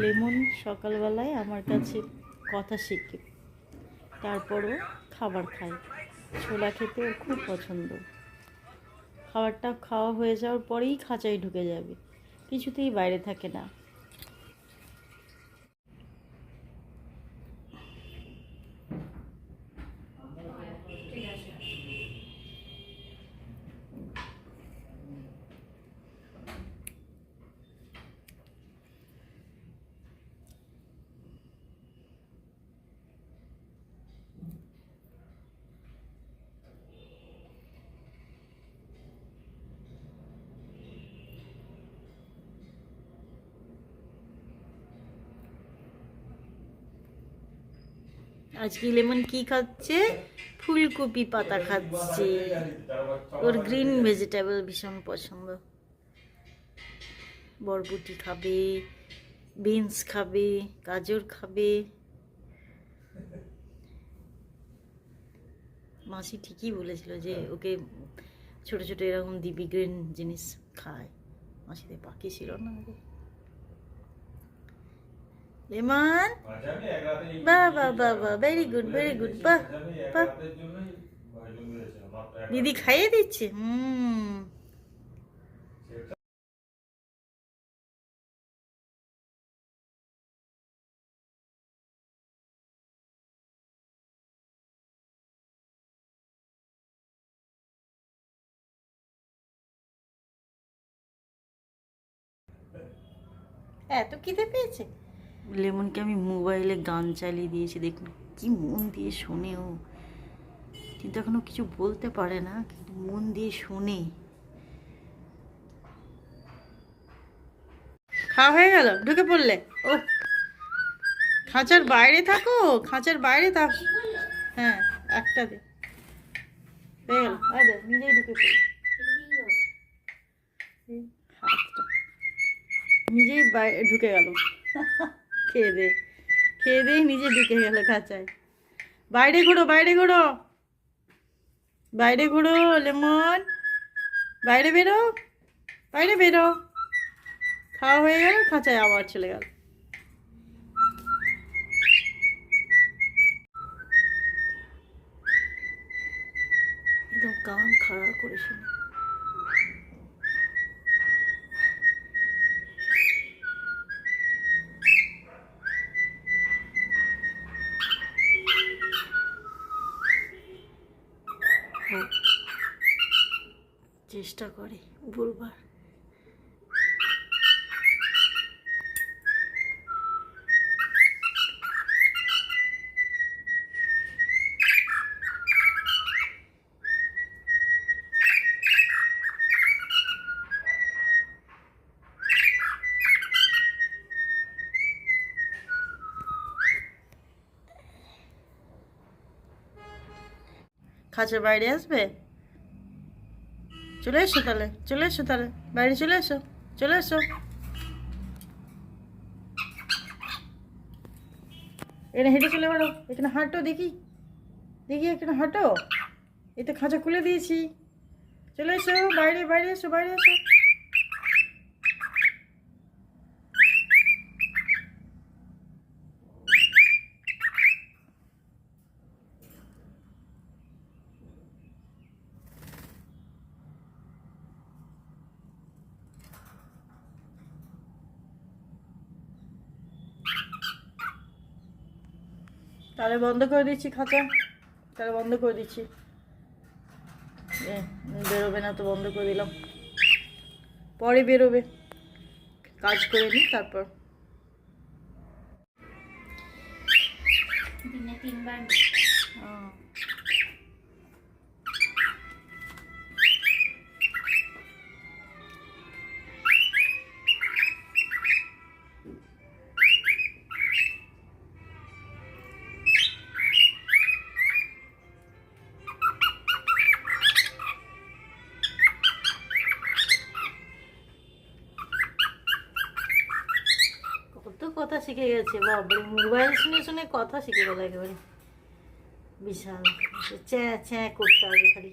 Lemon সকালবেলায় আমার কাছে কথা শিখে। তারপরও খাবার খায় ছোলা খেতে ওর খুব পছন্দ। খাবারটা খাওয়া হয়ে যাওয়ার পরেই খাঁচায় ঢুকে যাবে। কিছুতেই বাইরে থাকে না। আজকে লেমন কি খাচ্ছে? ফুলকপি পাতা খাচ্ছে। ওর গ্রিন ভেজিটেবল ভীষণ পছন্দ। বরবটি খাবে, বিনস খাবে, গাজর খাবে। মাসি ঠিকই বলেছিল যে ওকে ছোট ছোট এরকম দিবি গ্রিন জিনিস খায়। মাসিতে পাখি ছিল না আগে লেমন? বাহ বাহ ভেরি গুড ভেরি গুড বাহ বাহ দিদি খাইয়ে দিচ্ছে, হুম। এত খিদে পেয়েছে? লেমনকে আমি মোবাইলে গান চালিয়ে দিয়েছি, দেখুন কি মন দিয়ে শোনে ও। কিন্তু এখনও কিছু বলতে পারে না, কিন্তু মন দিয়ে শোনে। খাওয়া হয়ে গেল? ঢুকে পড়লে? ও। খাঁচার বাইরে থাকো, খাঁচার বাইরে থাকো। হ্যাঁ একটা দে। হয়ে গেল, আর নিজেই ঢুকে নিজেই বাইরে ঢুকে গেল। খেয়ে দে, খেয়ে দিয়ে নিজে ঢুকে গেল খাঁচায়। বাইরে ঘোরো বাইরে ঘোরো। বাইরে ঘোরো, লেমন। বাইরে বেরো বাইরে বেরো। খাওয়া হয়ে গেল, খাঁচায় আবার চলে গেল। একদম কান খাড়া করে শুনে হোক। চেষ্টা করে বলবার খাঁচার বাইরে আসবে? চলে এসো তাহলে, চলে এসো তাহলে, বাইরে চলে এসো চলে এসো। এখানে হেঁটে চলে বেড়ো এখানে হাঁটো দেখি। দেখি এখানে হাঁটো। এতে খাঁচা খুলে দিয়েছি। চলে এসো, বাইরে বাইরে এসো বাইরে এসো। তাহলে বন্ধ করে দিচ্ছি খাঁচা। তাহলে বন্ধ করে দিচ্ছি। বেরোবে না তো বন্ধ করে দিলাম। পরে বেরোবে। কাজ করে নিই তারপর। দিনে তিনবার কথা শিখে গেছে বাবরে মোবাইল শুনে শুনে কথা শিখে গেল একেবারে। বিশাল। চ্যাঁ চ্যাঁ করতে হবে খালি।